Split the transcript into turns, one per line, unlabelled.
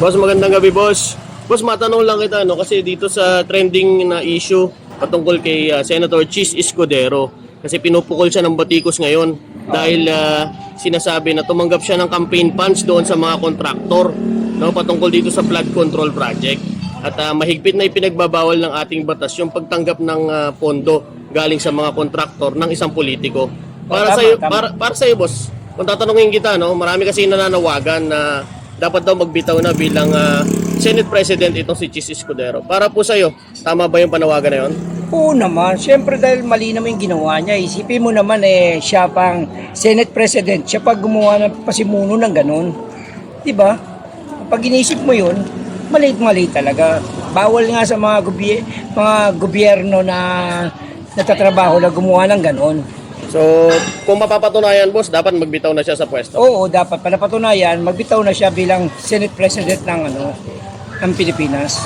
Boss, magandang gabi, boss. Boss, matanong lang kita, no? Kasi dito sa trending na issue patungkol kay ah, Senator Chis Escudero. Kasi pinupukol siya ng batikos ngayon dahil ah, sinasabi na tumanggap siya ng campaign funds doon sa mga kontraktor no, patungkol dito sa flood control project. At ah, mahigpit na ipinagbabawal ng ating batas yung pagtanggap ng ah, pondo galing sa mga kontraktor ng isang politiko. Para
Tama,
sa iyo, para, para sa iyo, boss, kung tatanungin kita, no, marami kasi nananawagan na dapat daw magbitaw na bilang ah, Senate President itong si Chis Escudero. Para po sa iyo, tama ba yung panawagan na yon?
Oo naman. Siyempre dahil mali naman yung ginawa niya. Isipin mo naman eh, siya pang Senate President. Siya pag gumawa ng pasimuno ng ganun. Di ba? Pag inisip mo yun, maliit-mali talaga. Bawal nga sa mga, goby- mga gobyerno na natatrabaho na gumawa ng ganun.
So, kung mapapatunayan, boss, dapat magbitaw na siya sa pwesto.
Oo, dapat para patunayan, magbitaw na siya bilang Senate President ng ano, ng Pilipinas.